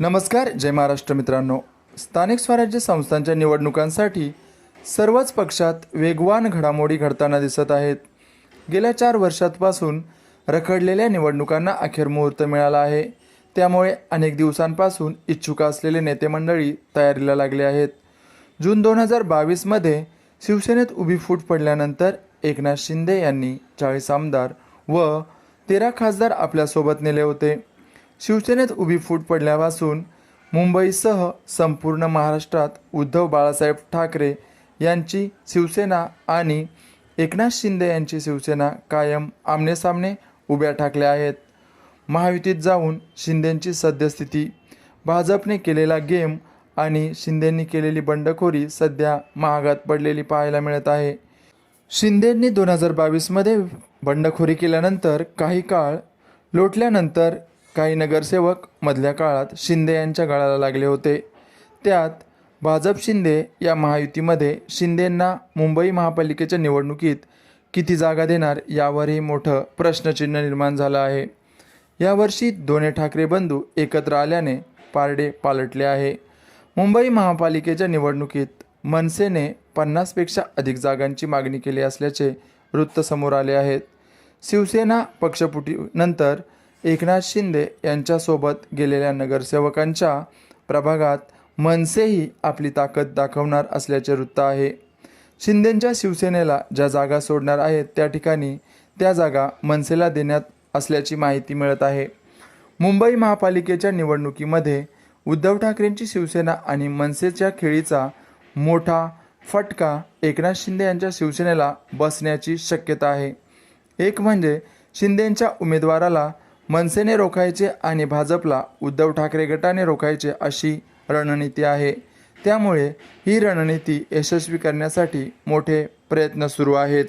नमस्कार जय महाराष्ट्र मित्रांनो. स्थानिक स्वराज्य संस्थांच्या निवडणुकांसाठी सर्वच पक्षात वेगवान घडामोडी घडताना दिसत आहेत. गेल्या चार वर्षांपासून रखडलेल्या निवडणुकांना अखेर मुहूर्त मिळाला आहे. त्यामुळे अनेक दिवसांपासून इच्छुक असलेले नेते मंडळी तयारीला लागले आहेत. जून दोन हजार बावीसमध्ये शिवसेनेत उभी फूट पडल्यानंतर एकनाथ शिंदे यांनी चाळीस आमदार व तेरा खासदार आपल्यासोबत नेले होते. शिवसेनेत उभी फूट पडल्यापासून मुंबईसह संपूर्ण महाराष्ट्रात उद्धव बाळासाहेब ठाकरे यांची शिवसेना आणि एकनाथ शिंदे यांची शिवसेना कायम आमनेसामने उभ्या ठाकल्या आहेत. महायुतीत जाऊन शिंदेंची सद्यस्थिती भाजपने केलेला गेम आणि शिंदेंनी केलेली बंडखोरी सध्या महागात पडलेली पाहायला मिळत आहे. शिंदेंनी दोन हजार बावीसमध्ये बंडखोरी केल्यानंतर काही काळ लोटल्यानंतर काही नगरसेवक मधल्या काळात शिंदे यांच्या गळाला लागले होते. त्यात भाजप शिंदे या महायुतीमध्ये शिंदेंना मुंबई महापालिकेच्या निवडणुकीत किती जागा देणार यावरही मोठं प्रश्नचिन्ह निर्माण झालं आहे. यावर्षी दोन्ही ठाकरे बंधू एकत्र आल्याने पारडे पालटले आहे. मुंबई महापालिकेच्या निवडणुकीत मनसेने पन्नासपेक्षा अधिक जागांची मागणी केली असल्याचे वृत्त समोर आले आहेत. शिवसेना पक्षपुटीनंतर एकनाथ शिंदे यांच्यासोबत गेलेल्या नगरसेवकांच्या प्रभागात मनसेही आपली ताकद दाखवणार असल्याचे वृत्त आहे. शिंदेंच्या शिवसेनेला ज्या जागा सोडणार आहेत त्या ठिकाणी त्या जागा मनसेला देण्यात असल्याची माहिती मिळत आहे. मुंबई महापालिकेच्या निवडणुकीमध्ये उद्धव ठाकरेंची शिवसेना आणि मनसेच्या खेळीचा मोठा फटका एकनाथ शिंदे यांच्या शिवसेनेला बसण्याची शक्यता आहे. एक म्हणजे शिंदेंच्या उमेदवाराला मनसेने रोखायचे आणि भाजपला उद्धव ठाकरे गटाने रोखायचे अशी रणनीती आहे. त्यामुळे ही रणनीती यशस्वी करण्यासाठी मोठे प्रयत्न सुरू आहेत.